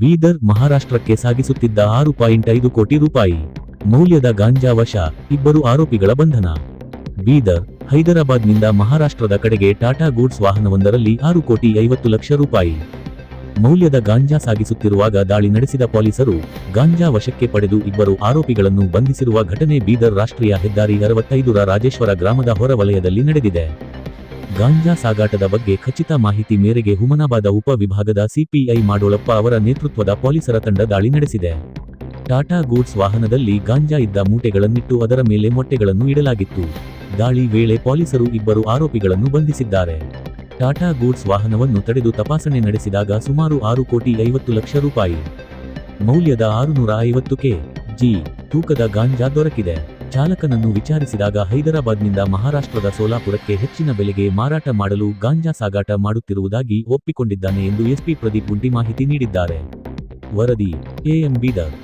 ಬೀದರ್ ಮಹಾರಾಷ್ಟ್ರಕ್ಕೆ ಸಾಗಿಸುತ್ತಿದ್ದ ಆರು ಪಾಯಿಂಟ್ ಐದು ಕೋಟಿ ರೂಪಾಯಿ. ಮೌಲ್ಯದ ಗಾಂಜಾ ವಶ, ಇಬ್ಬರು ಆರೋಪಿಗಳ ಬಂಧನ. ಬೀದರ್, ಹೈದರಾಬಾದ್ನಿಂದ ಮಹಾರಾಷ್ಟ್ರದ ಕಡೆಗೆ ಟಾಟಾ ಗೂಡ್ಸ್ ವಾಹನವೊಂದರಲ್ಲಿ ಆರು ಕೋಟಿ ಐವತ್ತು ಲಕ್ಷ ರೂಪಾಯಿ. ಮೌಲ್ಯದ ಗಾಂಜಾ ಸಾಗಿಸುತ್ತಿರುವಾಗ ದಾಳಿ ನಡೆಸಿದ ಪೊಲೀಸರು, ಗಾಂಜಾ ವಶಕ್ಕೆ ಪಡೆದು ಇಬ್ಬರು ಆರೋಪಿಗಳನ್ನು ಬಂಧಿಸಿರುವ ಘಟನೆ ಬೀದರ್ ರಾಷ್ಟ್ರೀಯ ಹೆದ್ದಾರಿ ಅರವತ್ತೈದರ ರಾಜೇಶ್ವರ ಗ್ರಾಮದ ಹೊರವಲಯದಲ್ಲಿ ನಡೆದಿದೆ. ಗಾಂಜಾ ಸಾಗಾಟದ ಬಗ್ಗೆ ಖಚಿತ ಮಾಹಿತಿ ಮೇರೆಗೆ ಹುಮನಾಬಾದ ಉಪ ವಿಭಾಗದ ಸಿಪಿಐ ಮಾಡೋಳಪ್ಪ ಅವರ ನೇತೃತ್ವದ ಪೊಲೀಸರ ತಂಡ ದಾಳಿ ನಡೆಸಿದೆ. ಟಾಟಾ ಗೂಡ್ಸ್ ವಾಹನದಲ್ಲಿ ಗಾಂಜಾ ಇದ್ದ ಮೂಟೆಗಳನ್ನಿಟ್ಟು ಅದರ ಮೇಲೆ ಮೊಟ್ಟೆಗಳನ್ನು ಇಡಲಾಗಿತ್ತು. ದಾಳಿ ವೇಳೆ ಪೊಲೀಸರು ಇಬ್ಬರು ಆರೋಪಿಗಳನ್ನು ಬಂಧಿಸಿದ್ದಾರೆ. ಟಾಟಾ ಗೂಡ್ಸ್ ವಾಹನವನ್ನು ತಡೆದು ತಪಾಸಣೆ ನಡೆಸಿದಾಗ ಸುಮಾರು ಆರು ಕೋಟಿ ಐವತ್ತು ಲಕ್ಷ ರೂಪಾಯಿ. ಮೌಲ್ಯದ ಆರುನೂರ ಐವತ್ತು ಕೆ ಜಿ ತೂಕದ ಗಾಂಜಾ ದೊರಕಿದೆ. ಚಾಲಕನನ್ನು ವಿಚಾರಿಸಿದಾಗ ಹೈದರಾಬಾದ್ನಿಂದ ಮಹಾರಾಷ್ಟ್ರದ ಸೋಲಾಪುರಕ್ಕೆ ಹೆಚ್ಚಿನ ಬೆಲೆಗೆ ಮಾರಾಟ ಮಾಡಲು ಗಾಂಜಾ ಸಾಗಾಟ ಮಾಡುತ್ತಿರುವುದಾಗಿ ಒಪ್ಪಿಕೊಂಡಿದ್ದಾನೆ ಎಂದು ಎಸ್ಪಿ ಪ್ರದೀಪ್ ಗುಂಟಿ ಮಾಹಿತಿ ನೀಡಿದ್ದಾರೆ. ವರದಿ ಎಎಂ ಬೀದರ್